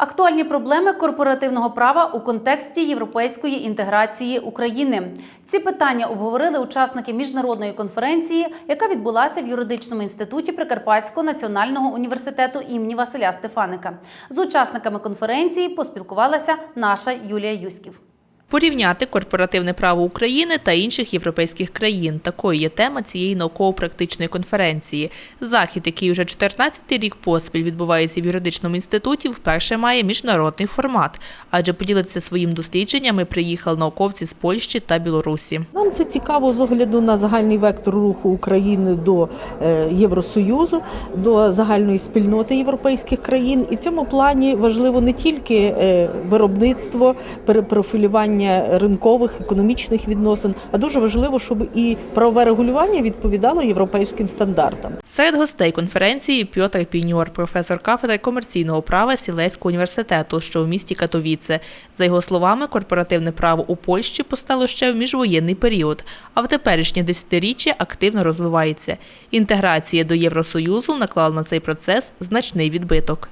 Актуальні проблеми корпоративного права у контексті європейської інтеграції України. Ці питання обговорили учасники міжнародної конференції, яка відбулася в юридичному інституті Прикарпатського національного університету імені Василя Стефаника. З учасниками конференції поспілкувалася наша Юлія Юськів. Порівняти корпоративне право України та інших європейських країн. Такою є тема цієї науково-практичної конференції. Захід, який уже 14-й рік поспіль відбувається в юридичному інституті, вперше має міжнародний формат, адже поділитися своїм дослідженнями приїхали науковці з Польщі та Білорусі. Нам це цікаво з огляду на загальний вектор руху України до е, Євросоюзу, до загальної спільноти європейських країн. І в цьому плані важливо не тільки е, виробництво, перепрофілювання ринкових економічних відносин, а дуже важливо, щоб і правове регулювання відповідало європейським стандартам. Серед гостей конференції Пьотр Піньор, професор кафедри комерційного права Сілеського університету, що в місті Катовіце. За його словами, корпоративне право у Польщі постало ще в міжвоєнний період, а в теперішнє десятиріччя активно розвивається. Інтеграція до Євросоюзу наклала на цей процес значний відбиток.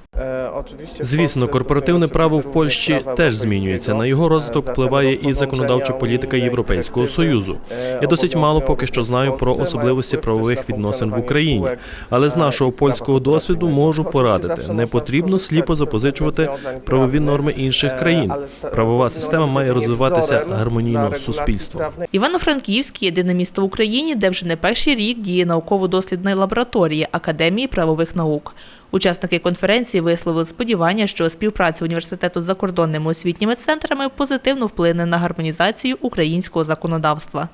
Звісно, корпоративне право в Польщі теж змінюється. На його розвиток впливає і законодавча політика Європейського союзу. Я досить мало поки що знаю про особливості правових відносин в Україні, але з нашого польського досвіду можу порадити: не потрібно сліпо запозичувати правові норми інших країн. Правова система має розвиватися гармонійно з суспільством. Івано-Франківськ єдине місто в Україні, де вже не перший рік діє науково-дослідна лабораторія Академії правових наук. Учасники конференції висловили сподівання, що співпраця університету з закордонними освітніми центрами позитивно вплине на гармонізацію українського законодавства.